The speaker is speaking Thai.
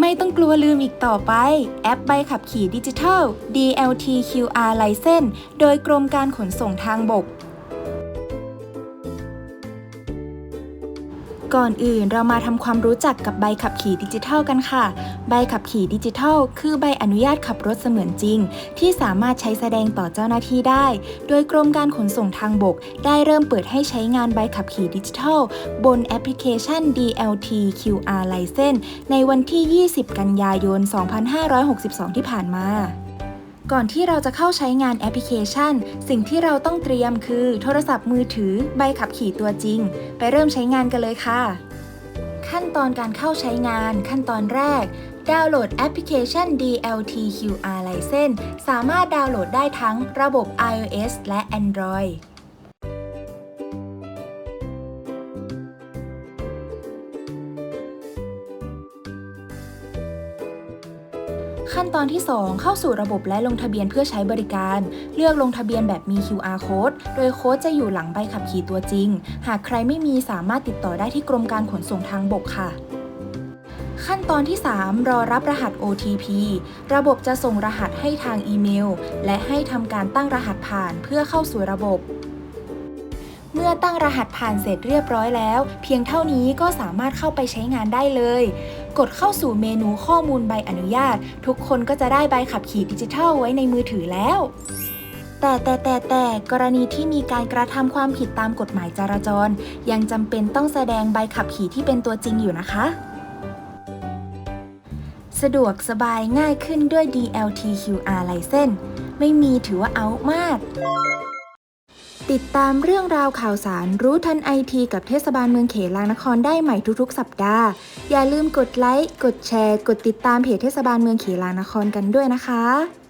ไม่ต้องกลัวลืมอีกต่อไป แอปใบขับขี่ดิจิทัล DLT QR License โดยกรมการขนส่งทางบก ก่อนอื่นเรามาทำความรู้จักกับใบขับขี่ดิจิทัลกันค่ะ ใบขับขี่ดิจิทัล คือใบอนุญาตขับรถเสมือนจริง ที่สามารถใช้แสดงต่อเจ้าหน้าที่ได้ โดยกรมการขนส่งทางบก ได้เริ่มเปิดให้ใช้งานใบขับขี่ดิจิทัล บนแอปพลิเคชัน DLT QR License ในวันที่ 20 กันยายน 2562 ที่ผ่านมา ก่อนที่เราจะเข้าใช้งานแอปพลิเคชัน สิ่งที่เราต้องเตรียมคือ โทรศัพท์มือถือ ใบขับขี่ตัวจริง ไปเริ่มใช้งานกันเลยค่ะ ขั้นตอนการเข้าใช้งาน ขั้นตอนแรก ดาวน์โหลดแอปพลิเคชัน DLT QR License สามารถดาวน์โหลดได้ทั้งระบบ iOS และ Android ขั้นตอนที่ 2 เข้าสู่ระบบและลงทะเบียนเพื่อใช้บริการ เลือกลงทะเบียนแบบมี QR code โดยโค้ดจะอยู่หลังใบขับขี่ตัวจริง หากใครไม่มีสามารถติดต่อได้ที่กรมการขนส่งทางบกค่ะขั้นตอนที่ 3 รอรับรหัส OTP ระบบจะส่งรหัสให้ทางอีเมล และให้ทำการตั้งรหัสผ่านเพื่อเข้าสู่ระบบ เมื่อตั้งรหัสผ่านเสร็จเรียบร้อยแล้ว เพียงเท่านี้ก็สามารถเข้าไปใช้งานได้เลย กดเข้าสู่เมนูข้อมูลใบอนุญาต ทุกคนก็จะได้ใบขับขี่ดิจิทัลไว้ในมือถือแล้ว แต่แต่แต่แต่กรณีที่มีการกระทำความผิดตามกฎหมายจราจร ยังจำเป็นต้องแสดงใบขับขี่ที่เป็นตัวจริงอยู่นะคะสะดวกสบายง่ายขึ้นด้วย DLT QR License ไม่มีถือว่าเอามาก ติดตามเรื่องราวข่าวสารรู้ทันไอทีกับเทศบาลเมืองเขลางนครได้ใหม่ทุกๆ สัปดาห์ อย่าลืมกดไลค์ กดแชร์ กดติดตามเพจเทศบาลเมืองเขลางนครกันด้วยนะคะ